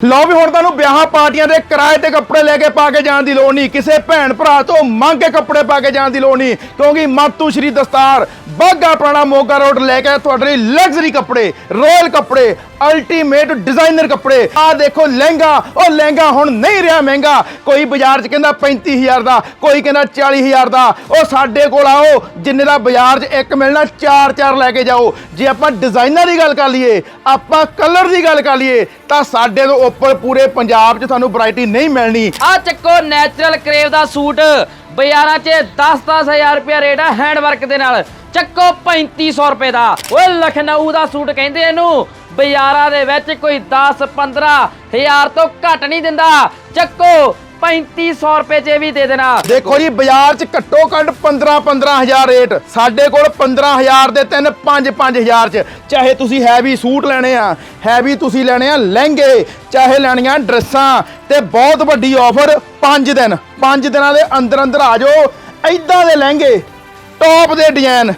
ਲਓ ਵੀ ਹੁਣ ਤੁਹਾਨੂੰ ਵਿਆਹਾਂ ਪਾਰਟੀਆਂ ਦੇ ਕਿਰਾਏ ਤੇ ਕੱਪੜੇ ਲੈ ਕੇ ਪਾ ਕੇ ਜਾਣ ਦੀ ਲੋੜ ਨਹੀਂ। ਕਿਸੇ ਭੈਣ ਭਰਾ ਤੋਂ ਮੰਗ ਕੇ ਕੱਪੜੇ ਪਾ ਕੇ ਜਾਣ ਦੀ ਲੋੜ ਨਹੀਂ, ਕਿਉਂਕਿ ਮਾਤੂ ਸ਼੍ਰੀ ਦਸਤਾਰ ਬਾਗਾ ਪੁਰਾਣਾ ਮੋਗਾ ਰੋਡ ਲੈ ਕੇ ਤੁਹਾਡੇ ਲਈ ਲਗਜ਼ਰੀ ਕੱਪੜੇ ਰੋਇਲ ਕੱਪੜੇ ਅਲਟੀਮੇਟ ਡਿਜ਼ਾਈਨਰ ਕੱਪੜੇ। ਆਹ ਦੇਖੋ ਲਹਿੰਗਾ, ਉਹ ਲਹਿੰਗਾ ਹੁਣ ਨਹੀਂ ਰਿਹਾ ਮਹਿੰਗਾ। ਕੋਈ ਬਾਜ਼ਾਰ 'ਚ ਕਹਿੰਦਾ 35000 ਦਾ, ਕੋਈ ਕਹਿੰਦਾ 40000 ਦਾ। ਉਹ ਸਾਡੇ ਕੋਲ ਆਓ, ਜਿੰਨੇ ਦਾ ਬਾਜ਼ਾਰ 'ਚ ਇੱਕ ਮਿਲਣਾ ਚਾਰ ਚਾਰ ਲੈ ਕੇ ਜਾਓ। ਜੇ ਆਪਾਂ ਡਿਜ਼ਾਈਨਰ ਦੀ ਗੱਲ ਕਰ ਲਈਏ, ਆਪਾਂ ਕਲਰ ਦੀ ਗੱਲ ਕਰ ਲਈਏ, ਤਾਂ ਸਾਡੇ ਤੋਂ ਉੱਪਰ ਪੂਰੇ ਪੰਜਾਬ 'ਚ ਤੁਹਾਨੂੰ ਵੈਰਾਈਟੀ ਨਹੀਂ ਮਿਲਣੀ। ਆ ਚੱਕੋ ਨੈਚੁਰਲ ਕਰੇਵ ਦਾ ਸੂਟ। ਬਾਜ਼ਾਰਾਂ 'ਚ 10-10000 ਰੁਪਏ ਰੇਟ ਆ ਹੈਂਡ ਵਰਕ ਦੇ ਨਾਲ। ਚੱਕੋ 3500 ਰੁਪਏ ਦਾ। ਓਏ ਲਖਨਊ ਦਾ ਸੂਟ ਕਹਿੰਦੇ ਇਹਨੂੰ, ਬਾਜ਼ਾਰਾਂ ਦੇ ਵਿੱਚ ਕੋਈ 10-15 ਹਜ਼ਾਰ ਤੋਂ ਘੱਟ ਨਹੀਂ ਦਿੰਦਾ। ਚੱਕੋ 3500 ਰੁਪਏ 'ਚ ਇਹ ਵੀ ਦੇ ਦੇਣਾ। ਦੇਖੋ ਜੀ, ਬਾਜ਼ਾਰ 'ਚ ਘੱਟੋ ਘੱਟ 15 15000 ਰੇਟ। ਸਾਡੇ ਕੋਲ 15000 ਦੇ ਤਿੰਨ 5 5000 'ਚ। ਚਾਹੇ ਤੁਸੀਂ ਹੈਵੀ ਸੂਟ ਲੈਣੇ ਆ, ਹੈਵੀ ਤੁਸੀਂ ਲੈਣੇ ਆ ਲਹਿੰਗੇ, ਚਾਹੇ ਲੈਣੀਆਂ ਡਰੈਸਾਂ ਤੇ ਬਹੁਤ ਵੱਡੀ ਆਫਰ 5 ਦਿਨ। 5 ਦਿਨਾਂ ਦੇ ਅੰਦਰ ਅੰਦਰ ਆ ਜਾਓ। ਐਦਾਂ ਦੇ ਲਹਿੰਗੇ ਟੌਪ ਦੇ ਡਿਜ਼ਾਈਨ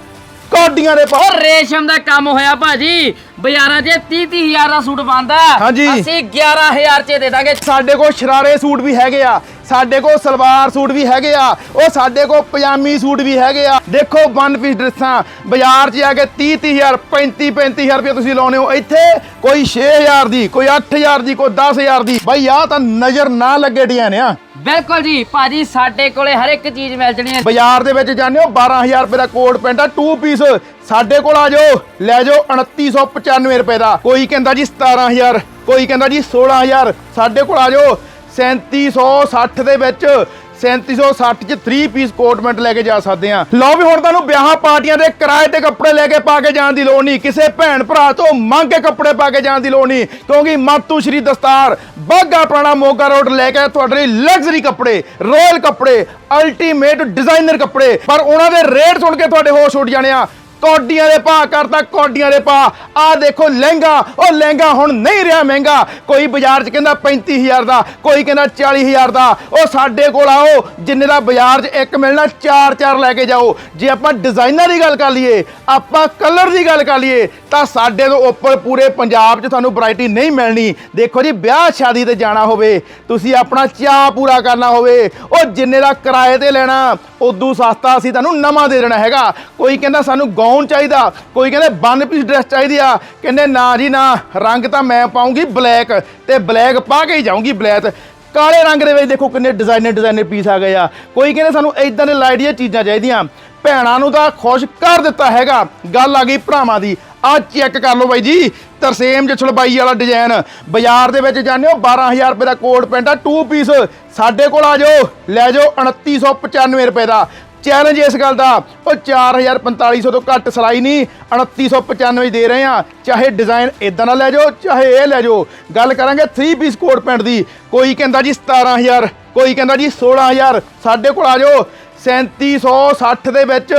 ਕੋਡੀਆਂ ਦੇ ਪਾ ਉਹ ਰੇਸ਼ਮ ਦਾ ਕੰਮ ਹੋਇਆ ਭਾਜੀ। ਬਾਜ਼ਾਰਾਂ 'ਚ 30 ਹਜ਼ਾਰ ਦਾ ਸੂਟ ਬੰਦਾ ਹਾਂਜੀ। ਅਸੀਂ 11000 'ਚ ਦੇ ਦਾਂਗੇ। ਸਾਡੇ ਕੋਲ ਸ਼ਰਾਰੇ ਸੂਟ ਵੀ ਹੈਗੇ ਆ ਸਾਡੇ ਕੋਲ ਸਲਵਾਰ ਸੂਟ ਵੀ ਹੈਗੇ ਆ ਉਹ ਸਾਡੇ ਕੋਲ ਪਜਾਮੀ ਸੂਟ ਵੀ ਹੈਗੇ ਆ। ਦੇਖੋ ਵਨ ਪੀਸ ਡਰੈਸਾਂ ਬਾਜ਼ਾਰ 'ਚ ਆ ਕੇ 30 30000 35 35000 ਰੁਪਏ ਤੁਸੀਂ ਲਾਉਨੇ ਹੋ। ਇੱਥੇ ਕੋਈ 6000 ਦੀ ਕੋਈ 8000 ਦੀ ਕੋਈ 10000 ਦੀ। ਬਈ ਆ ਤਾਂ ਨਜ਼ਰ ਨਾ ਲੱਗੇ ਡਿਜ਼ਾਈਨ ਆ। ਬਿਲਕੁਲ ਜੀ ਭਾਜੀ ਸਾਡੇ ਕੋਲੇ ਹਰ ਇੱਕ ਚੀਜ਼ ਮਿਲ ਜਣੀ ਹੈ। ਬਾਜ਼ਾਰ ਦੇ ਵਿੱਚ ਜਾਂਦੇ ਹੋ 12000 ਰੁਪਏ ਦਾ ਕੋਟ ਪੈਂਟ ਆ 2 ਪੀਸ ਸਾਡੇ ਕੋਲ ਆ ਜਾਓ। ਲੈ ਜਾਓ 2995 ਰੁਪਏ ਦਾ। ਕੋਈ ਕਹਿੰਦਾ ਜੀ 17000 ਕੋਈ ਕਹਿੰਦਾ ਜੀ 16000 ਸਾਡੇ ਕੋਲ ਆ ਜਾਓ 3760 ਦੇ ਵਿੱਚ। 3760 ਚ 3 ਪੀਸ ਕੋਟਮੈਂਟ ਲੈ ਕੇ ਜਾ ਸਕਦੇ ਆ ਲਓ ਵੀ ਹੁਣ ਤੁਹਾਨੂੰ ਵਿਆਹਾਂ ਪਾਰਟੀਆਂ ਦੇ ਕਿਰਾਏ ਤੇ ਕੱਪੜੇ ਲੈ ਕੇ ਪਾ ਕੇ ਜਾਣ ਦੀ ਲੋੜ ਨਹੀਂ। ਕਿਸੇ ਭੈਣ ਭਰਾ ਤੋਂ ਮੰਗ ਕੇ ਕੱਪੜੇ ਪਾ ਕੇ ਜਾਣ ਦੀ ਲੋੜ ਨਹੀਂ। ਕਿਉਂਕਿ ਮਾਤੂ ਸ਼੍ਰੀ ਦਸਤਾਰ ਬਾਗਾ ਪੁਰਾਣਾ ਮੋਗਾ ਰੋਡ ਲੈ ਕੇ ਤੁਹਾਡੇ ਲਈ ਲਗਜ਼ਰੀ ਕੱਪੜੇ ਰੋਇਲ ਕੱਪੜੇ ਅਲਟੀਮੇਟ ਡਿਜ਼ਾਈਨਰ ਕੱਪੜੇ। ਪਰ ਉਹਨਾਂ ਦੇ ਰੇਟ ਸੁਣ ਕੇ ਤੁਹਾਡੇ ਹੋਸ਼ ਉੱਡ ਜਾਣੇ ਆ। ਕੌਡੀਆਂ ਦੇ ਪਾ ਕਰਤਾ, ਕੌਡੀਆਂ ਦੇ ਪਾ ਆਹ ਦੇਖੋ ਲਹਿੰਗਾ, ਉਹ ਲਹਿੰਗਾ ਹੁਣ ਨਹੀਂ ਰਿਹਾ ਮਹਿੰਗਾ। ਕੋਈ ਬਾਜ਼ਾਰ 'ਚ ਕਹਿੰਦਾ 35000 ਦਾ, ਕੋਈ ਕਹਿੰਦਾ 40000 ਦਾ। ਉਹ ਸਾਡੇ ਕੋਲ ਆਓ, ਜਿੰਨੇ ਦਾ ਬਾਜ਼ਾਰ 'ਚ ਇੱਕ ਮਿਲਣਾ ਚਾਰ ਚਾਰ ਲੈ ਕੇ ਜਾਓ। ਜੇ ਆਪਾਂ ਡਿਜ਼ਾਈਨਰ ਦੀ ਗੱਲ ਕਰ ਲਈਏ, ਆਪਾਂ ਕਲਰ ਦੀ ਗੱਲ ਕਰ ਲਈਏ, ਤਾਂ ਸਾਡੇ ਤੋਂ ਉੱਪਰ ਪੂਰੇ ਪੰਜਾਬ 'ਚ ਤੁਹਾਨੂੰ ਵੈਰਾਈਟੀ ਨਹੀਂ ਮਿਲਣੀ। ਦੇਖੋ ਜੀ, ਵਿਆਹ ਸ਼ਾਦੀ ਤੇ ਜਾਣਾ ਹੋਵੇ, ਤੁਸੀਂ ਆਪਣਾ ਚਾਹ ਪੂਰਾ ਕਰਨਾ ਹੋਵੇ, ਉਹ ਜਿੰਨੇ ਦਾ ਕਿਰਾਏ ਤੇ ਲੈਣਾ, ਉਦੋਂ ਸਸਤਾ ਅਸੀਂ ਤੁਹਾਨੂੰ ਨਵਾਂ ਦੇ ਦੇਣਾ ਹੈਗਾ। ਕੋਈ ਕਹਿੰਦਾ ਸਾਨੂੰ ਗਾਊਨ ਚਾਹੀਦਾ। ਕੋਈ ਕਹਿੰਦੇ ਵਨ ਪੀਸ ਡਰੈਸ ਚਾਹੀਦੀ ਆ। ਕਹਿੰਦੇ ਨਾ ਜੀ, ਨਾ, ਰੰਗ ਤਾਂ ਮੈਂ ਪਾਉਂਗੀ ਬਲੈਕ ਤੇ ਬਲੈਕ ਪਾ ਕੇ ਹੀ ਜਾਊਂਗੀ ਬਲੈਕ ਕਾਲੇ ਰੰਗ ਦੇ ਵਿੱਚ ਦੇਖੋ ਕਿੰਨੇ ਡਿਜ਼ਾਈਨਰ ਡਿਜ਼ਾਈਨਰ ਪੀਸ ਆ ਗਏ ਆ। ਕੋਈ ਕਹਿੰਦੇ ਸਾਨੂੰ ਇਦਾਂ ਦੇ ਲਾਈਟ ਦੀਆਂ ਚੀਜ਼ਾਂ ਚਾਹੀਦੀਆਂ। ਭੈਣਾਂ ਨੂੰ ਤਾਂ ਖੁਸ਼ ਕਰ ਦਿੱਤਾ ਹੈਗਾ। ਗੱਲ ਆ ਗਈ ਭਰਾਵਾਂ ਦੀ। ਆ ਚੈੱਕ ਕਰ ਲਓ ਬਾਈ ਜੀ। ਤਰਸੇਮ ਜਛਲਬਾਈ ਵਾਲਾ ਡਿਜ਼ਾਈਨ ਬਾਜ਼ਾਰ ਦੇ ਵਿੱਚ ਜਾਂਦੇ ਹੋ 12000 ਰੁਪਏ ਦਾ ਕੋਟ ਪੈਂਟ ਆ 2 ਪੀਸ ਸਾਡੇ ਕੋਲ ਆ ਜਾਓ। ਲੈ ਜਾਓ 2995 ਰੁਪਏ ਦਾ। ਚੈਲੰਜ ਇਸ ਗੱਲ ਦਾ। ਉਹ 4500 ਤੋਂ ਘੱਟ ਸਿਲਾਈ ਨਹੀਂ 2995 ਦੇ ਰਹੇ ਆ ਚਾਹੇ ਡਿਜ਼ਾਈਨ ਇਦਾਂ ਦਾ ਲੈ ਜਾਓ, ਚਾਹੇ ਇਹ ਲੈ ਜਾਓ। ਗੱਲ ਕਰਾਂਗੇ 3 ਪੀਸ ਕੋਟ ਪੈਂਟ ਦੀ। ਕੋਈ ਕਹਿੰਦਾ ਜੀ 17000 ਕੋਈ ਕਹਿੰਦਾ ਜੀ 16000 ਸਾਡੇ ਕੋਲ ਆ ਜਾਓ। 3760 ਦੇ ਵਿੱਚ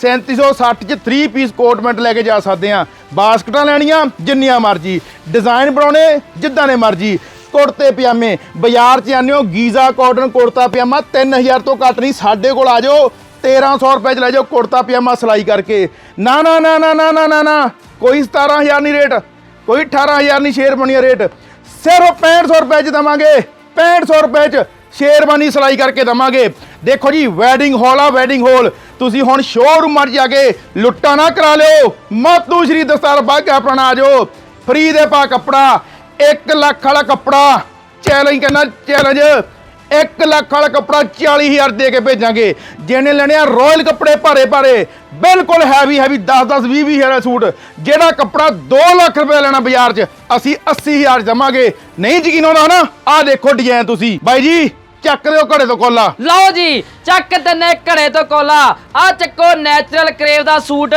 3760 ਚ 3 ਪੀਸ ਕੋਟ ਪੈਂਟ ਲੈ ਕੇ ਜਾ ਸਕਦੇ ਆ ਬਾਸਕਟਾਂ ਲੈਣੀਆਂ, ਜਿੰਨੀਆਂ ਮਰਜ਼ੀ। ਡਿਜ਼ਾਈਨ ਬਣਾਉਣੇ, ਜਿੱਦਾਂ ਦੇ ਮਰਜ਼ੀ। ਕੁੜਤੇ, ਪਜਾਮੇ। ਬਾਜ਼ਾਰ 'ਚ ਆਉਂਦੇ ਹੋ, ਗੀਜ਼ਾ ਕਾਟਨ ਕੁੜਤਾ, ਪਜਾਮਾ 3000 ਤੋਂ ਘੱਟ ਨਹੀਂ, ਸਾਡੇ ਕੋਲ ਆ ਜਾਓ। 1300 ਰੁਪਏ ਚ ਲੈ ਜਾਓ, ਕੁੜਤਾ, ਪਜਾਮਾ ਸਿਲਾਈ ਕਰਕੇ। ਨਾ ਨਾ ਨਾ ਨਾ ਨਾ ਨਾ ਨਾ ਨਾ। ਕੋਈ 17000 ਨਹੀਂ ਰੇਟ, ਕੋਈ 18000 ਨਹੀਂ ਸ਼ੇਰਵਾਨੀ ਰੇਟ। ਸਿਰਫ 6500 ਰੁਪਏ ਚ ਦਵਾਂਗੇ 6500 ਰੁਪਏ ਚ ਸ਼ੇਰਵਾਨੀ ਸਿਲਾਈ ਕਰਕੇ ਦਵਾਂਗੇ। ਦੇਖੋ ਜੀ ਵੈਡਿੰਗ ਹਾਲ ਆ ਵੈਡਿੰਗ ਹਾਲ ਤੁਸੀਂ ਹੁਣ ਸ਼ੋਰੂਮਾਂ 'ਚ ਜਾ ਕੇ ਲੁੱਟਾ ਨਾ ਕਰਾ ਲਿਓ। ਮਾਤੂ ਸ਼੍ਰੀ ਦਸਤਾਰ ਬਾਗਾ ਆਪਣਾ ਆ ਜਾਓ। ਫ੍ਰੀ ਦੇ ਪਾ ਕੱਪੜਾ 1 ਲੱਖ ਵਾਲਾ ਕੱਪੜਾ। ਚੈਲੰਜ ਕਹਿੰਦਾ ਚੈਲੰਜ 1 ਲੱਖ ਵਾਲਾ ਕੱਪੜਾ 40000 ਦੇ ਕੇ ਭੇਜਾਂਗੇ। ਜਿਹਨੇ ਲੈਣੇ ਆ ਰਾਇਲ ਕੱਪੜੇ ਭਾਰੇ ਭਾਰੇ, ਬਿਲਕੁਲ ਹੈਵੀ ਹੈਵੀ 10 10 20 20 ਹਜ਼ਾਰ ਸੂਟ। ਜਿਹੜਾ ਕੱਪੜਾ 2 ਲੱਖ ਰੁਪਏ ਲੈਣਾ ਬਾਜ਼ਾਰ 'ਚ, ਅਸੀਂ 80000 ਜਮਾਂਗੇ। ਨਹੀਂ ਯਕੀਨ ਆਉਂਦਾ ਨਾ? ਆਹ ਦੇਖੋ ਡਿਜ਼ਾਈਨ ਤੁਸੀਂ। ਬਾਈ ਜੀ ਚੱਕ ਦਿਓ ਘੜੇ ਤੋਂ ਕੋਲਾ। ਲਓ ਜੀ, ਚੱਕ ਤੰਨੇ ਘੜੇ ਤੋਂ ਕੋਲਾ। ਆ ਚੱਕੋ ਨੈਚੁਰਲ ਕਰੇਵ ਦਾ ਸੂਟ।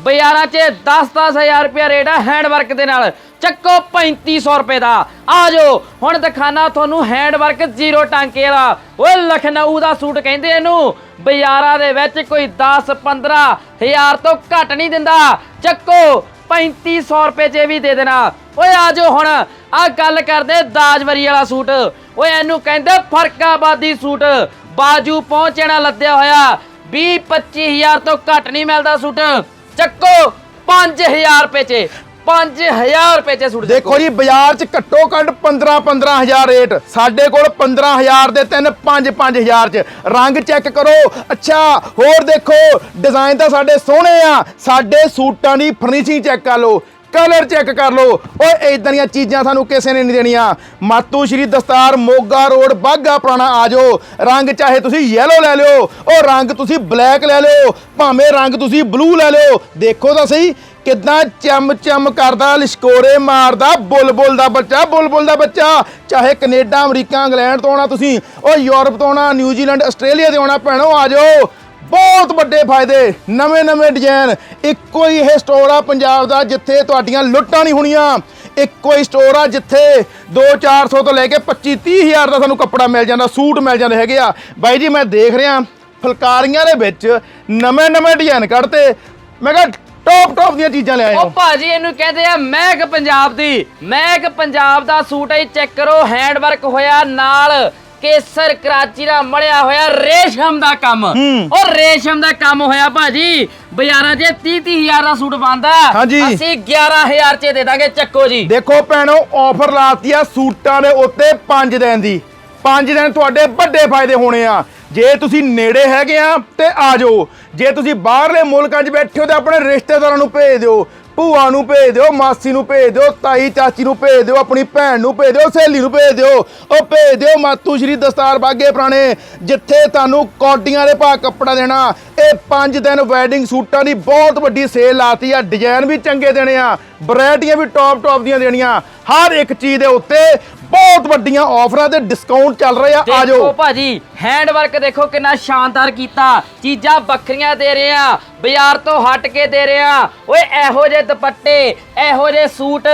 ਬਾਜ਼ਾਰਾਂ 'ਚ 10-10000 ਰੁਪਏ ਰੇਟ ਆ ਹੈਂਡ ਦੇ ਨਾਲ। ਚੱਕੋ 3500 ਰੁਪਏ ਦਾ। ਆ ਜਾਓ, ਹੁਣ ਦਿਖਾਣਾ ਤੁਹਾਨੂੰ ਹੈਂਡਵਰਕ ਜ਼ੀਰੋ ਟਾਂਕੇ ਵਾਲਾ। ਓਏ, ਲਖਨਊ ਦਾ ਸੂਟ ਕਹਿੰਦੇ ਇਹਨੂੰ। ਬਾਜ਼ਾਰਾਂ ਦੇ ਵਿੱਚ ਕੋਈ 10-15 ਹਜ਼ਾਰ ਤੋਂ ਘੱਟ ਨਹੀਂ ਦਿੰਦਾ। ਚੱਕੋ 3500 ਰੁਪਏ 'ਚ ਵੀ ਦੇ ਦੇਣਾ। ਓਏ, ਆ ਜਾਓ ਹੁਣ। ਆ ਗੱਲ ਕਰਦੇ ਦਾਜਵਰੀ ਵਾਲਾ ਸੂਟ। ਓਏ ਇਹਨੂੰ ਕਹਿੰਦੇ ਫਰਕਾਬਾਦੀ ਸੂਟ। ਬਾਜੂ ਪਹੁੰਚਣਾ ਲੱਦਿਆ ਹੋਇਆ। 20 25000 ਤੋਂ ਘੱਟ ਨਹੀਂ ਮਿਲਦਾ ਸੂਟ। ਚੱਕੋ 5000 ਰੁਪਏ 'ਚ। 5000 ਰੁਪਏ 'ਚ ਸੂਟ ਦੇਖੋ ਜੀ ਬਾਜ਼ਾਰ 'ਚ ਘੱਟੋ ਘੱਟ 15 15000 ਰੇਟ। ਸਾਡੇ ਕੋਲ 15000 ਦੇ ਤਿੰਨ 5 5000 'ਚ। ਰੰਗ ਚੈੱਕ ਕਰੋ। ਅੱਛਾ ਹੋਰ ਦੇਖੋ ਡਿਜ਼ਾਈਨ ਤਾਂ ਸਾਡੇ ਸੋਹਣੇ ਆ। ਸਾਡੇ ਸੂਟਾਂ ਦੀ ਫਰਨੀਚਿੰਗ ਚੈੱਕ ਕਰ ਲਓ। ਕਲਰ ਚੈੱਕ ਕਰ ਲਓ। ਓਏ ਇਦਾਂ ਦੀਆਂ ਚੀਜ਼ਾਂ ਸਾਨੂੰ ਕਿਸੇ ਨੇ ਨਹੀਂ ਦੇਣੀਆਂ। ਮਾਤੂ ਸ਼੍ਰੀ ਦਸਤਾਰ ਮੋਗਾ ਰੋਡ ਬਾਗਾ ਪੁਰਾਣਾ ਆ ਜਾਓ। ਰੰਗ ਚਾਹੇ ਤੁਸੀਂ ਯੈਲੋ ਲੈ ਲਿਓ, ਉਹ ਰੰਗ ਤੁਸੀਂ ਬਲੈਕ ਲੈ ਲਿਓ, ਭਾਵੇਂ ਰੰਗ ਤੁਸੀਂ ਬਲੂ ਲੈ ਲਿਓ। ਦੇਖੋ ਤਾਂ ਸਹੀ, ਕਿੱਦਾਂ ਚਮ ਚਮ ਕਰਦਾ, ਲਿਸ਼ਕੋਰੇ ਮਾਰਦਾ, ਬੁਲਬੁਲ ਦਾ ਬੱਚਾ, ਬੁਲਬੁਲ ਦਾ ਬੱਚਾ। ਚਾਹੇ ਕੈਨੇਡਾ, ਅਮਰੀਕਾ, ਇੰਗਲੈਂਡ ਤੋਂ ਆਉਣਾ ਤੁਸੀਂ, ਉਹ ਯੂਰਪ ਤੋਂ ਆਉਣਾ, ਨਿਊਜ਼ੀਲੈਂਡ, ਆਸਟ੍ਰੇਲੀਆ ਦੇ ਆਉਣਾ, ਭੈਣੋ, ਆ ਜਾਓ। ਬਹੁਤ ਵੱਡੇ ਫਾਇਦੇ, ਨਵੇਂ ਨਵੇਂ ਡਿਜ਼ਾਈਨ ਇੱਕੋ ਹੀ ਇਹ ਸਟੋਰ ਆ ਪੰਜਾਬ ਦਾ ਜਿੱਥੇ ਤੁਹਾਡੀਆਂ ਲੁੱਟਾਂ ਨਹੀਂ ਹੋਣੀਆਂ। ਇੱਕੋ ਹੀ ਸਟੋਰ ਆ ਜਿੱਥੇ 2-400 ਤੋਂ ਲੈ ਕੇ 25-30 ਹਜ਼ਾਰ ਦਾ ਸਾਨੂੰ ਕੱਪੜਾ ਮਿਲ ਜਾਂਦਾ, ਸੂਟ ਮਿਲ ਜਾਂਦੇ ਹੈਗੇ ਆ। ਬਾਈ ਜੀ, ਮੈਂ ਦੇਖ ਰਿਹਾ, ਫੁਲਕਾਰੀਆਂ ਦੇ ਵਿੱਚ ਨਵੇਂ ਨਵੇਂ ਡਿਜ਼ਾਈਨ ਕੱਢਤੇ। ਮੈਂ ਕਿਹਾ ਟੌਪ ਟੌਪ ਦੀਆਂ ਚੀਜ਼ਾਂ ਲੈ ਆਏ ਉਹ ਭਾਜੀ, ਇਹਨੂੰ ਕਹਿੰਦੇ ਆ ਮਹਿਕ ਪੰਜਾਬ ਦੀ। ਮਹਿਕ ਪੰਜਾਬ ਦਾ ਸੂਟ ਹੈ ਚੈੱਕ ਕਰੋ ਹੈਂਡ ਵਰਕ ਹੋਇਆ ਨਾਲ। ਕੇਸਰ ਕਰਾਚੀ ਦਾ ਮੜਿਆ ਹੋਇਆ ਰੇਸ਼ਮ ਦਾ ਕੰਮ। ਹੂੰ। ਉਹ ਰੇਸ਼ਮ ਦਾ ਕੰਮ ਹੋਇਆ ਭਾਜੀ। ਬਾਜ਼ਾਰਾਂ 'ਚ 30 ਹਜ਼ਾਰ ਦਾ ਸੂਟ ਬੰਦਾ ਹਾਂਜੀ। ਅਸੀਂ 11000 'ਚ ਦੇ ਦਾਂਗੇ ਚੱਕੋ ਜੀ। ਦੇਖੋ ਭੈਣੋ ਆਫਰ ਲਾਤੀ ਆ ਸੂਟਾਂ ਦੇ ਉੱਤੇ 5 ਦਿਨ ਦੀ। 5 ਦਿਨ ਤੁਹਾਡੇ ਵੱਡੇ ਫਾਇਦੇ ਹੋਣੇ ਆ। ਜੇ ਤੁਸੀਂ ਨੇੜੇ ਹੈਗੇ ਆ ਤੇ ਆ ਜਾਓ। ਜੇ ਤੁਸੀਂ ਬਾਹਰਲੇ ਮੁਲਕਾਂ 'ਚ ਬੈਠੇ ਹੋ ਤੇ ਆਪਣੇ ਰਿਸ਼ਤੇਦਾਰਾਂ ਨੂੰ ਭੇਜ ਦਿਓ। ਭੂਆ ਨੂੰ ਭੇਜ ਦਿਓ, ਮਾਸੀ ਨੂੰ ਭੇਜ ਦਿਓ, ਤਾਈ ਚਾਚੀ ਨੂੰ ਭੇਜ ਦਿਓ, ਆਪਣੀ ਭੈਣ ਨੂੰ ਭੇਜ ਦਿਓ, ਸਹੇਲੀ ਨੂੰ ਭੇਜ ਦਿਓ। ਉਹ ਭੇਜ ਦਿਓ ਮਾਤੂ ਸ਼੍ਰੀ ਦਸਤਾਰ ਬਾਗੇ ਪੁਰਾਣੇ, ਜਿੱਥੇ ਤੁਹਾਨੂੰ ਕੌਡੀਆਂ ਦੇ ਭਾਅ ਕੱਪੜਾ ਦੇਣਾ। ਇਹ 5 ਦਿਨ ਵੈਡਿੰਗ ਸੂਟਾਂ ਦੀ ਬਹੁਤ ਵੱਡੀ ਸੇਲ ਲਾਤੀ ਆ ਡਿਜ਼ਾਈਨ ਵੀ ਚੰਗੇ ਦੇਣੇ ਆ ਵੈਰਾਈਟੀਆਂ ਵੀ ਟੌਪ ਟੌਪ ਦੀਆਂ ਦੇਣੀਆਂ। ਹਰ ਇੱਕ ਚੀਜ਼ ਦੇ ਉੱਤੇ ਬਹੁਤ ਵੱਡੀਆਂ ਆਫਰਾਂ ਤੇ ਡਿਸਕਾਊਂਟ ਚੱਲ ਰਹੇ ਆ। ਆ ਦੇਖੋ ਜਾਓ ਭਾਜੀ ਹੈਂਡ ਵਰਕ ਦੇਖੋ ਕਿੰਨਾ ਸ਼ਾਨਦਾਰ ਕੀਤਾ। ਚੀਜ਼ਾਂ ਵੱਖਰੀਆਂ ਦੇ ਰਹੇ ਆ ਬਾਜ਼ਾਰ ਤੋਂ ਹਟ ਕੇ ਦੇ ਰਹੇ ਆ। ਓਏ ਇਹੋ ਜਿਹੇ ਦੁਪੱਟੇ ਇਹੋ ਜਿਹੇ ਸੂਟ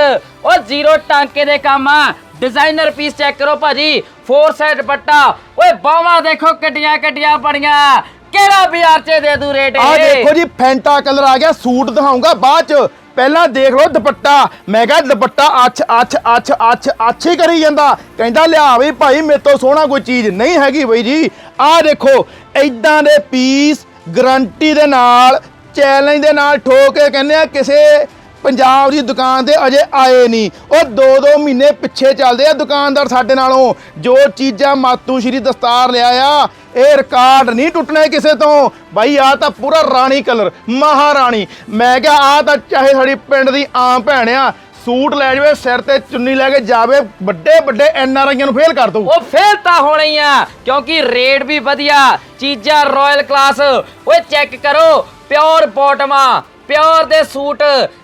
ਉਹ ਜ਼ੀਰੋ ਟਾਂਕੇ ਦੇ ਕੰਮ ਆ। ਡਿਜ਼ਾਈਨਰ ਪੀਸ ਚੈੱਕ ਕਰੋ ਭਾਜੀ ਫੋਰ ਸਾਈਡ ਦੁਪੱਟਾ। ਓਏ ਬਾਹਾਂ ਦੇਖੋ ਕੱਡੀਆਂ ਕੱਡੀਆਂ ਬੜੀਆਂ ਕਿਹੜਾ ਬਾਜ਼ਾਰ 'ਚ ਦੇ ਦੂ ਰੇਟ ਆ ਇਹ? ਦੇਖੋ ਜੀ ਫੈਂਟਾ ਕਲਰ ਆ ਗਿਆ ਸੂਟ ਦਿਖਾਉਂਗਾ ਬਾਅਦ ਚ। ਪਹਿਲਾਂ ਦੇਖ ਲਓ ਦੁਪੱਟਾ। ਮੈਂ ਕਿਹਾ ਦੁਪੱਟਾ ਅੱਛ ਅੱਛ ਅੱਛ ਅੱਛ ਅੱਛ ਹੀ ਕਰੀ ਜਾਂਦਾ। ਕਹਿੰਦਾ, ਲਿਆ ਵੀ ਭਾਈ, ਮੇਰੇ ਤੋਂ ਸੋਹਣਾ ਕੋਈ ਚੀਜ਼ ਨਹੀਂ ਹੈਗੀ ਬਈ ਜੀ। ਆਹ ਦੇਖੋ ਐਦਾਂ ਦੇ ਪੀਸ ਗਰੰਟੀ ਦੇ ਨਾਲ ਚੈਲੰਜ ਦੇ ਨਾਲ ਠੋਕ ਕੇ ਕਹਿੰਦੇ ਆ, ਕਿਸੇ ਪੰਜਾਬ ਦੀ ਦੁਕਾਨ ਤੇ ਅਜੇ ਆਏ ਨਹੀਂ। ਉਹ 2-2 ਮਹੀਨੇ ਪਿੱਛੇ ਚੱਲਦੇ ਆ ਦੁਕਾਨਦਾਰ ਸਾਡੇ ਨਾਲੋਂ। ਜੋ ਚੀਜ਼ਾਂ ਮਾਤੂ ਸ਼੍ਰੀ ਦਸਤਾਰ ਲਿਆ ਆ, ਇਹ ਰਿਕਾਰਡ ਨਹੀਂ ਟੁੱਟਣਾ ਕਿਸੇ ਤੋਂ। ਬਾਈ ਆ ਤਾਂ ਪੂਰਾ ਰਾਣੀ ਕਲਰ ਮਹਾਰਾਣੀ। ਮੈਂ ਕਿਹਾ ਆ ਤਾਂ ਚਾਹੇ ਸਾਡੀ ਪਿੰਡ ਦੀ ਆਮ ਭੈਣ ਆ, ਸੂਟ ਲੈ ਜਾਵੇ, ਸਿਰ ਤੇ ਚੁੰਨੀ ਲੈ ਕੇ ਜਾਵੇ ਵੱਡੇ ਵੱਡੇ ਐਨ ਆਰ ਆਈਆਂ ਨੂੰ ਫੇਲ ਕਰ ਦਊ। ਉਹ ਫੇਲ ਤਾਂ ਹੋਣੀ ਆ, ਕਿਉਂਕਿ ਰੇਟ ਵੀ ਵਧੀਆ, ਚੀਜ਼ਾਂ ਰਾਇਲ ਕਲਾਸ ਓਏ ਚੈੱਕ ਕਰੋ ਪਿਓਰ ਬੋਟਮਾ ਪਿਓਰ ਦੇ ਸੂਟ।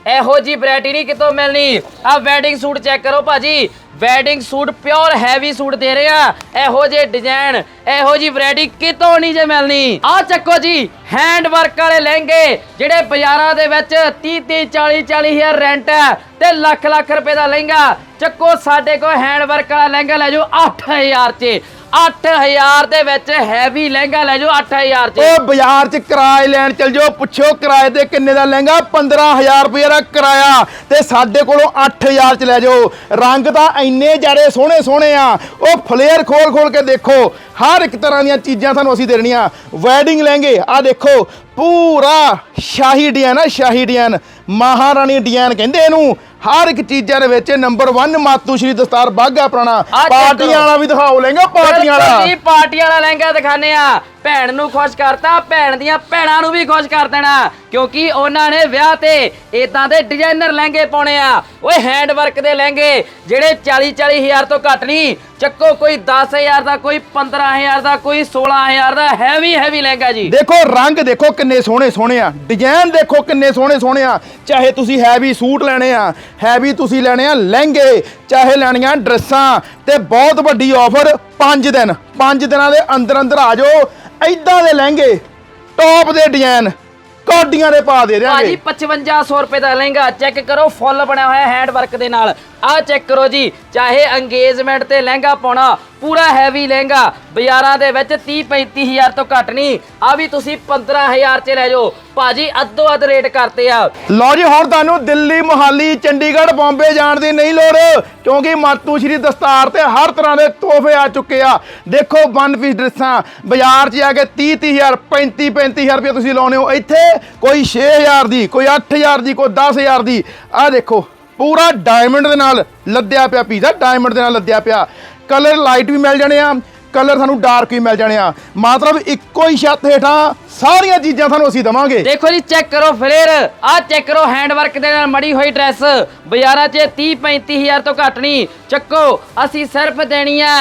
ਇਹੋ ਜੀ ਵੈਰਾਈਟੀ ਨਹੀਂ ਕਿਤੋਂ ਮਿਲਣੀ। ਆ ਵੈਡਿੰਗ ਸੂਟ ਚੈੱਕ ਕਰੋ ਭਾਜੀ। Wedding suit pure heavy suit ਦੇ ਰਹੇ ਆ। ਇਹੋ ਜੇ ਡਿਜ਼ਾਈਨ ਇਹੋ ਜੀ ਵੈਰਾਈਟੀ ਕਿਤੋਂ ਨਹੀਂ ਜੇ ਮਿਲਣੀ। ਆ ਚੱਕੋ ਜੀ ਹੈਂਡ ਵਰਕ ਵਾਲੇ ਲਹਿੰਗੇ, ਜਿਹੜੇ ਬਾਜ਼ਾਰਾਂ ਦੇ ਵਿੱਚ 30 30 40 40 ਹਜ਼ਾਰ ਰੈਂਟ ਹੈ ਤੇ ਲੱਖ ਲੱਖ ਰੁਪਏ ਦਾ ਲਹਿੰਗਾ। ਚੱਕੋ ਸਾਡੇ ਕੋਲ ਹੈਂਡ ਵਰਕ ਵਾਲਾ ਲਹਿੰਗਾ ਲੈ ਜਾਓ 8000 ਚ। 8000 ਦੇ ਵਿੱਚ ਹੈਵੀ ਲਹਿੰਗਾ ਲੈ ਜਾਓ 8000 ਚ। ਉਹ ਬਾਜ਼ਾਰ 'ਚ ਕਿਰਾਏ ਲੈਣ ਚਲ ਜਾਓ, ਪੁੱਛੋ ਕਿਰਾਏ ਤੇ ਕਿੰਨੇ ਦਾ ਲਹਿੰਗਾ 15000 ਰੁਪਏ ਦਾ ਕਿਰਾਇਆ ਤੇ ਸਾਡੇ ਕੋਲੋਂ 8000 ਚ ਲੈ ਜਾਓ। ਰੰਗ ਤਾਂ ਇੰਨੇ ਜ਼ਿਆਦੇ ਸੋਹਣੇ ਸੋਹਣੇ ਆ। ਉਹ ਫਲੇਅਰ ਖੋਲ ਖੋਲ ਕੇ ਦੇਖੋ, ਹਰ ਇੱਕ ਤਰ੍ਹਾਂ ਦੀਆਂ ਚੀਜ਼ਾਂ ਤੁਹਾਨੂੰ ਅਸੀਂ ਦੇਣੀਆਂ। ਵੈਡਿੰਗ ਲਹਿੰਗੇ ਆ ਦੇਖੋ ਪੂਰਾ ਸ਼ਾਹੀ ਡਿਜ਼ਾਈਨ ਆ ਸ਼ਾਹੀ ਡਿਜ਼ਾਈਨ ਮਹਾਰਾਣੀ ਡਿਜ਼ਾਈਨ ਕਹਿੰਦੇ ਇਹਨੂੰ ਹਰ ਇੱਕ ਚੀਜ਼ਾਂ ਦੇ ਵਿੱਚ ਨੰਬਰ 1 ਮਾਤੂ ਸ਼੍ਰੀ ਦਸਤਾਰ ਬਾਗਾ ਪੁਰਾਣਾ। ਪਾਰਟੀਆਂ। ਵਾਲਾ ਵੀ ਦਿਖਾਓ ਲਹਿੰਗਾ ਪਾਰਟੀਆਂ ਵਾਲਾ। ਜੀ ਪਾਰਟੀ ਵਾਲਾ ਲਹਿੰਗਾ ਦਿਖਾਣੇ ਆ। ਭੈਣ ਨੂੰ ਖੁਸ਼ ਕਰਤਾ, ਭੈਣ ਦੀਆਂ ਭੈਣਾਂ ਨੂੰ ਵੀ ਖੁਸ਼ ਕਰ ਦੇਣਾ। ਕਿਉਂਕਿ ਉਹਨਾਂ ਨੇ ਵਿਆਹ ਤੇ ਇਦਾਂ ਦੇ ਡਿਜ਼ਾਈਨਰ ਲਹਿੰਗੇ ਪਾਉਣੇ ਆ। ਓਏ ਹੈਂਡ ਵਰਕ ਦੇ ਲਹਿੰਗੇ, ਜਿਹੜੇ 40 40 ਹਜ਼ਾਰ ਤੋਂ ਘੱਟ ਨਹੀਂ, ਚੱਕੋ ਕੋਈ 10000 ਦਾ, ਕੋਈ 15000 ਦਾ, ਕੋਈ 16000 ਦਾ ਹੈਵੀ ਹੈਵੀ ਲਹਿੰਗਾ ਜੀ। ਦੇਖੋ, ਰੰਗ ਦੇਖੋ ਕਿੰਨੇ ਸੋਹਣੇ ਸੋਹਣੇ ਆ। ਡਿਜ਼ਾਈਨ ਦੇਖੋ ਕਿੰਨੇ ਸੋਹਣੇ ਸੋਹਣੇ ਆ। ਚਾਹੇ ਤੁਸੀਂ ਹੈਵੀ ਸੂਟ ਲੈਣੇ ਆ ਹੈਵੀ ਤੁਸੀਂ ਲੈਣੇ ਆ ਲਹਿੰਗੇ, ਚਾਹੇ ਲੈਣੀਆਂ ਡਰੈਸਾਂ, ਤੇ ਬਹੁਤ ਵੱਡੀ ਆਫਰ 5 ਦਿਨ। 5 ਦਿਨਾਂ ਦੇ ਅੰਦਰ ਅੰਦਰ ਆ ਜਾਓ। ਐਦਾਂ ਦੇ ਲਹਿੰਗੇ ਟੌਪ ਦੇ ਡਿਜ਼ਾਈਨ ਕੋਡੀਆਂ ਦੇ ਪਾ ਦੇ ਭਾਜੀ ਦਿਆਂਗੇ 5500 ਰੁਪਏ ਦਾ ਲਹਿੰਗਾ ਚੈੱਕ ਕਰੋ ਫੁੱਲ ਬਣਿਆ ਹੋਇਆ ਹੈਂਡ ਵਰਕ ਦੇ ਨਾਲ। ਆਹ ਚੈੱਕ ਕਰੋ ਜੀ, ਚਾਹੇ ਅੰਗੇਜਮੈਂਟ ਤੇ ਲਹਿੰਗਾ ਪਾਉਣਾ, ਪੂਰਾ ਹੈਵੀ ਲਹਿੰਗਾ। ਬਾਜ਼ਾਰਾਂ ਦੇ ਵਿੱਚ 30 35000 ਤੋਂ ਘੱਟ ਨਹੀਂ। ਆ ਵੀ ਤੁਸੀਂ 15000 ਚ ਲੈ ਜਾਓ। ਭਾਜੀ, ਅੱਧੋ ਅੱਧ ਰੇਟ ਕਰਤੇ ਆ। ਲਓ ਜੀ, ਹੁਣ ਤੁਹਾਨੂੰ ਦਿੱਲੀ, ਮੁਹਾਲੀ, ਚੰਡੀਗੜ੍ਹ, ਬੰਬੇ ਜਾਣ ਦੀ ਨਹੀਂ ਲੋੜ, ਕਿਉਂਕਿ ਮਾਤੂ ਸ਼੍ਰੀ ਦਸਤਾਰ ਤੇ ਹਰ ਤਰ੍ਹਾਂ ਦੇ ਤੋਹਫੇ ਆ ਚੁੱਕੇ ਆ। ਦੇਖੋ ਵਨ ਪੀਸ ਡਰੈਸਾਂ ਬਾਜ਼ਾਰ 'ਚ ਆ ਕੇ 30 30000 35 35000 ਰੁਪਏ ਤੁਸੀਂ ਲਾਉਨੇ ਹੋ। ਇੱਥੇ ਕੋਈ 6000 ਦੀ, ਕੋਈ 8000 ਦੀ, ਕੋਈ 10000 ਦੀ। ਆਹ ਦੇਖੋ, ਪੂਰਾ ਡਾਇਮੰਡ ਦੇ ਨਾਲ ਲੱਦਿਆ ਪਿਆ ਪੀਸ ਡਾਇਮੰਡ ਦੇ ਨਾਲ ਲੱਦਿਆ ਪਿਆ। ਕਲਰ ਲਾਈਟ ਵੀ ਮਿਲ ਜਾਣੇ ਆ। ਕਲਰ ਸਾਨੂੰ ਡਾਰਕ ਹੀ ਮਿਲ ਜਾਣੇ ਆ। ਮਤਲਬ ਇੱਕੋ ਹੀ ਛੱਤ ਹੇਠਾਂ ਸਾਰੀਆਂ ਚੀਜ਼ਾਂ ਤੁਹਾਨੂੰ ਅਸੀਂ ਦਵਾਂਗੇ। ਦੇਖੋ ਜੀ ਚੈੱਕ ਕਰੋ ਫਲੇਰ ਆਹ ਚੈੱਕ ਕਰੋ ਹੈਂਡ ਵਰਕ ਦੇ ਨਾਲ ਮੜੀ ਹੋਈ ਡਰੈਸ ਬਾਜ਼ਾਰਾਂ 'ਚ 30 35000 ਤੋਂ ਘੱਟ ਨਹੀਂ। ਚੱਕੋ, ਅਸੀਂ ਸਿਰਫ ਦੇਣੀ ਆ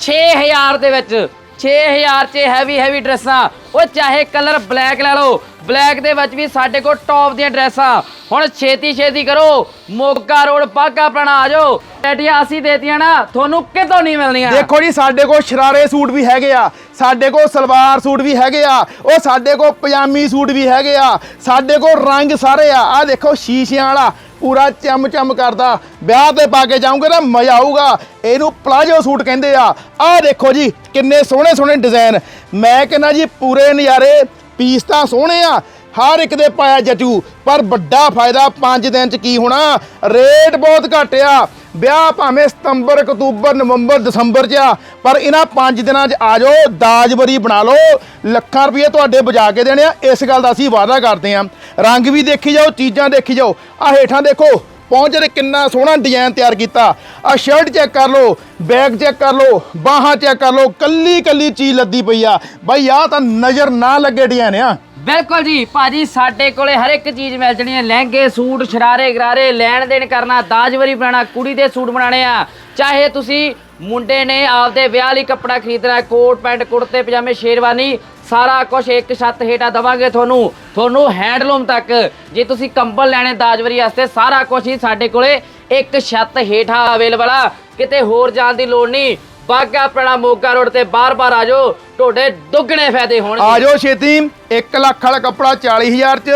6000 ਦੇ ਵਿੱਚ। 6000 'ਚ ਹੈਵੀ ਹੈਵੀ ਡਰੈਸਾਂ। ਉਹ ਚਾਹੇ ਕਲਰ ਬਲੈਕ ਲੈ ਲਓ। ਬਲੈਕ ਦੇ ਵਿੱਚ ਵੀ ਸਾਡੇ ਕੋਲ ਟੌਪ ਦੀਆਂ ਡਰੈਸਾਂ। ਹੁਣ ਛੇਤੀ ਛੇਤੀ ਕਰੋ। ਮੋਗਾ ਰੋਡ ਬਾਗਾ ਪਣਾ ਆ ਜਾਓ। ਐਡੀਆਂ ਅਸੀਂ ਦੇਤੀਆਂ ਨਾ, ਤੁਹਾਨੂੰ ਕਿਤੋਂ ਨਹੀਂ ਮਿਲਣੀਆਂ? ਦੇਖੋ ਜੀ, ਸਾਡੇ ਕੋਲ ਸ਼ਰਾਰੇ ਸੂਟ ਵੀ ਹੈਗੇ ਆ। ਸਾਡੇ ਕੋਲ ਸਲਵਾਰ ਸੂਟ ਵੀ ਹੈਗੇ ਆ। ਉਹ ਸਾਡੇ ਕੋਲ ਪਜਾਮੀ ਸੂਟ ਵੀ ਹੈਗੇ ਆ। ਸਾਡੇ ਕੋਲ ਰੰਗ ਸਾਰੇ ਆ। ਆ ਦੇਖੋ, ਸ਼ੀਸ਼ਿਆਂ ਵਾਲਾ। ਪੂਰਾ ਚਮ ਚਮ ਕਰਦਾ। ਵਿਆਹ ਤੇ ਪਾ ਕੇ ਜਾਓਗੇ ਨਾ ਮਜ਼ਾ ਆਊਗਾ। ਇਹਨੂੰ ਪਲਾਜੋ ਸੂਟ ਕਹਿੰਦੇ ਆ। ਆਹ ਦੇਖੋ ਜੀ, ਕਿੰਨੇ ਸੋਹਣੇ ਸੋਹਣੇ ਡਿਜ਼ਾਈਨ। ਮੈਂ ਕਹਿੰਦਾ ਜੀ, ਪੂਰੇ ਨਜ਼ਾਰੇ, ਪੀਸ ਤਾਂ ਸੋਹਣੇ ਆ। ਹਰ ਇੱਕ ਦੇ ਪਾਇਆ ਜੱਜੂ। ਪਰ ਵੱਡਾ ਫਾਇਦਾ 5 ਦਿਨ ਚ ਕੀ ਹੋਣਾ? ਰੇਟ ਬਹੁਤ ਘੱਟ ਆ। ਵਿਆਹ ਭਾਵੇਂ ਸਤੰਬਰ, ਅਕਤੂਬਰ, ਨਵੰਬਰ, ਦਸੰਬਰ ਚ ਆ, ਪਰ ਇਹਨਾਂ 5 ਦਿਨਾਂ ਚ ਆ ਜਾਓ ਦਾਜਬਰੀ ਬਣਾ ਲਓ, ਲੱਖਾਂ ਰੁਪਏ ਤੁਹਾਡੇ ਬਚਾ ਕੇ ਦੇਣੇ ਆ। ਇਸ ਗੱਲ ਦਾ ਅਸੀਂ ਵਾਅਦਾ ਕਰਦੇ ਆ। ਰੰਗ ਵੀ ਦੇਖੀ ਜਾਓ, ਚੀਜ਼ਾਂ ਦੇਖੀ ਜਾਓ। ਆ ਹੇਠਾਂ ਦੇਖੋ ਪਹੁੰਚ ਦੇ ਕਿੰਨਾ ਸੋਹਣਾ ਡਿਜ਼ਾਈਨ ਤਿਆਰ ਕੀਤਾ। ਆ ਸ਼ਰਟ ਚੈੱਕ ਕਰ ਲਓ ਬੈਗ ਚੈੱਕ ਕਰ ਲਓ, ਬਾਹਾਂ ਚੈੱਕ ਕਰ ਲਓ ਕੱਲੀ ਕੱਲੀ ਚੀਜ਼ ਲੱਦੀ ਪਈ ਆ। ਬਾਈ ਆ ਤਾਂ ਨਜ਼ਰ ਨਾ ਲੱਗੇ ਡਿਜ਼ਾਈਨ ਆ। ਬਿਲਕੁਲ ਜੀ ਭਾਜੀ ਸਾਡੇ ਕੋਲੇ ਹਰ ਇੱਕ ਚੀਜ਼ ਮਿਲ ਜਣੀ ਹੈ। ਲਹਿੰਗੇ ਸੂਟ ਸ਼ਰਾਰੇ ਗਰਾਰੇ ਲੈਣ ਦੇਣ ਕਰਨਾ ਦਾਜਵਰੀ ਬਣਾਉਣਾ ਕੁੜੀ ਦੇ ਸੂਟ ਬਣਾਣੇ ਆ। ਚਾਹੇ ਤੁਸੀਂ ਮੁੰਡੇ ਨੇ ਆਪਦੇ ਵਿਆਹ ਲਈ ਕੱਪੜਾ ਖਰੀਦਣਾ ਹੈ, ਕੋਟ ਪੈਂਟ ਕੁੜਤੇ ਪਜਾਮੇ ਸ਼ੇਰਵਾਨੀ ਸਾਰਾ ਕੁਝ ਇੱਕ ਛੱਤ ਹੇਠਾਂ ਦਵਾਂਗੇ ਤੁਹਾਨੂੰ। ਤੁਹਾਨੂੰ ਹੈਂਡਲੂਮ ਤੱਕ ਜੇ ਤੁਸੀਂ ਕੰਬਲ ਲੈਣੇ ਦਾਜਵਰੀ ਵਾਸਤੇ ਸਾਰਾ ਕੁਝ ਹੀ ਸਾਡੇ ਕੋਲੇ ਇੱਕ ਛੱਤ ਹੇਠਾਂ ਅਵੇਲੇਬਲ ਆ। ਕਿਤੇ ਹੋਰ ਜਾਣ ਦੀ ਲੋੜ ਨਹੀਂ। ਬਾਗਾ ਆਪਣਾ ਮੋਗਾ ਰੋਡ ਤੇ ਬਾਰ-ਬਾਰ ਆ ਜਾਓ ਤੁਹਾਡੇ ਦੁੱਗਣੇ ਫਾਇਦੇ ਹੋਣਗੇ। ਆ ਜਾਓ ਛੇਤੀ 1 ਲੱਖ ਵਾਲਾ ਕੱਪੜਾ 40000 ਚ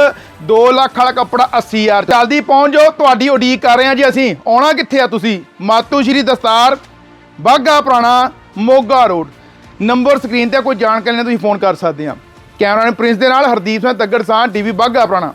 2 ਲੱਖ ਵਾਲਾ ਕੱਪੜਾ 80000 ਚ। ਜਲਦੀ ਪਹੁੰਚ ਜਾਓ, ਤੁਹਾਡੀ ਉਡੀਕ ਕਰ ਰਹੇ ਹਾਂ ਜੀ ਅਸੀਂ। ਆਉਣਾ ਕਿੱਥੇ ਆ ਤੁਸੀਂ? ਮਾਤੂ ਸ਼੍ਰੀ ਦਸਤਾਰ, ਬਾਗਾ ਪੁਰਾਣਾ, ਮੋਗਾ ਰੋਡ। ਨੰਬਰ ਸਕਰੀਨ ਤੇ ਕੋਈ ਜਾਣਕਾਰੀ ਲਈ ਤੁਸੀਂ ਫੋਨ ਕਰ ਸਕਦੇ ਆ ਕੈਮਰਾਮੈਨ ਪ੍ਰਿੰਸ ਦੇ ਨਾਲ ਹਰਦੀਪ ਸਿੰਘ ਤੱਗੜ ਸਾਹ ਟੀਵੀ ਬਾਗਾ ਪੁਰਾਣਾ।